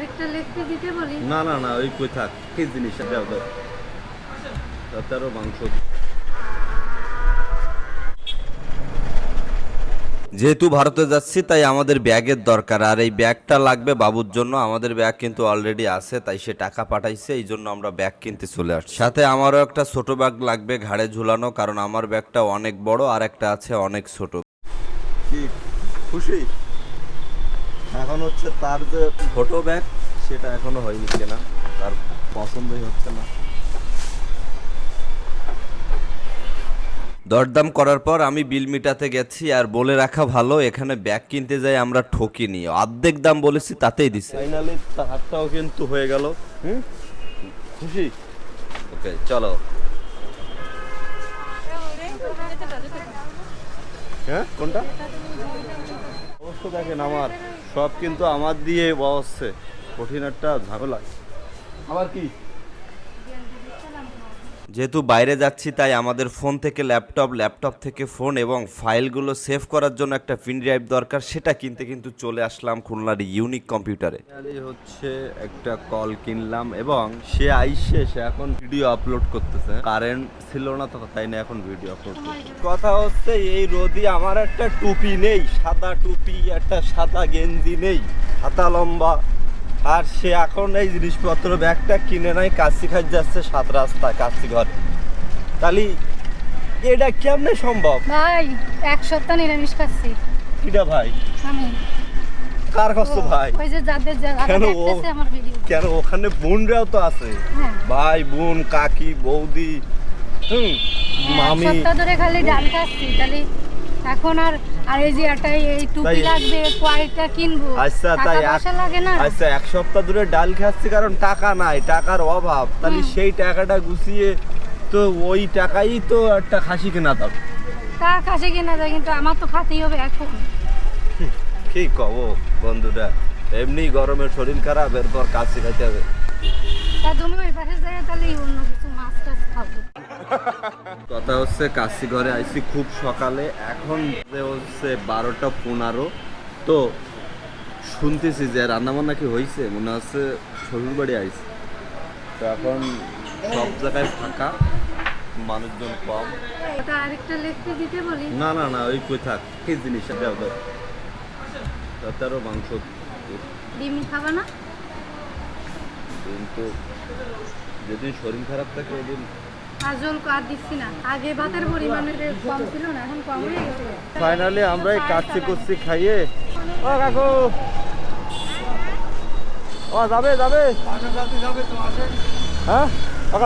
আরেকটা লেখতে দিতে বলি? না না না ওই কই থাক। কি জিনিস দাও দাও। তাতে আরও মাংস। যেহেতু ভারতে যাচ্ছি তাই আমাদের ব্যাগের দরকার। আর এই ব্যাগটা লাগবে বাবুর জন্য। আমাদের ব্যাগ কিন্তু অলরেডি আছে তাই সে টাকা পাঠাইছে এই জন্য আমরা ব্যাগ কিনতে চলে আসছি। সাথে আমারও একটা ছোট ব্যাগ লাগবে ঘাড়ে ঝুলানো কারণ আমার ব্যাগটা অনেক বড় আর একটা আছে অনেক ছোট। খুশি? এখন হচ্ছে তার যে ছোট ব্যাগ সেটা এখনও হয়নি কেনা। তার পছন্দই হচ্ছে না। দরদাম করার পর আমি বিল মিটাতে গেছি আর বলে রাখা ভালো এখানে ব্যাগ কিনতে যাই আমরা ঠকিনি। অর্ধেক দাম বলেছি তাতেই দিছে। ফাইনালি তারটাও কিন্তু হয়ে গেল। হুম? খুশি? ওকে চলো। হ্যাঁ কোনটা? অবশ্য দেখেন আমার। সব কিন্তু আমার দিয়ে বসছে। কঠিন একটা ঝামেলা। আবার কি? যেহেতু বাইরে যাচ্ছি, তাই আমাদের ফোন থেকে ল্যাপটপ ল্যাপটপ থেকে ফোন এবং ফাইলগুলো সেভ করার জন্য একটা পিন ড্রাইভ দরকার, সেটা কিনতে কিন্তু চলে আসলাম খুলনার ইউনিক কম্পিউটারে হচ্ছে একটা কল কিনলাম এবং সে আইসে, সে এখন ভিডিও আপলোড করতেছে। কারেন্ট ছিল না তো, তাই না এখন ভিডিও আপলোড করতেছে। কথা হচ্ছে, এই রোদি আমার একটা টুপি নেই, সাদা টুপি, একটা সাদা গেঞ্জি নেই, হাতা লম্বা। আর সে এখন এই জিনিসপত্র ব্যাগটা কিনে নাই কাশি খাই যাচ্ছে সাত রাস্তা কাশি ঘরে। তাহলে এটা কেমনে সম্ভব? ভাই এক সপ্তাহ নিরামিষ খাচ্ছি। কিটা ভাই? আমি। কার কষ্ট ভাই? ওই যে যাদের কেন কেন ওখানে বোনরাও তো আছে? হ্যাঁ। ভাই বোন কাকি বৌদি হুম এক মামি। সপ্তাহ ধরে খালি ডাল খাচ্ছি তাহলে এখন আর আর এই যে একটা এই টুপি লাগবে কয়টা কিনবো। আচ্ছা তাই এক- লাগে না? আচ্ছা এক সপ্তাহ ধরে ডাল খাচ্ছি কারণ টাকা নাই টাকার অভাব। তাহলে সেই টাকাটা গুছিয়ে তো ওই টাকাই তো একটা খাসি কেনা দাও তা খাসি কিনা যায় কিন্তু আমার তো খাতেই হবে এখন। কি কব বন্ধুরা এমনি গরমে শরীর খারাপ এরপর কাশি খাইতে হবে। তা তুমি ওই পাশে যাই তাহলে অন্য কিছু মাছ টাছ খাব কথা হচ্ছে কাশি ঘরে আইছি খুব সকালে এখন হচ্ছে বারোটা পনেরো তো শুনতেছি যে রান্নাবান্না কি হয়েছে মনে হচ্ছে শ্বশুর বাড়ি আইছে। তো এখন সব জায়গায় ফাঁকা মানুষজন কম। আরেকটা লেখতে দিতে বলি? না না না ওই কই থাক কি জিনিস দাও দাও। তাতে আরও মাংস। ডিম খাবা না? কিন্তু যেদিন শরীর খারাপ থাকে ওই দিন আজল আর দিচ্ছি না। আগে ভাতের পরিমাণে কম ছিল না এখন কম হয়ে গেছে। ফাইনালি আমরা এই কাচ্চি কুচ্চি খাইয়ে ও কাকু! ও যাবে যাবে। হ্যাঁ?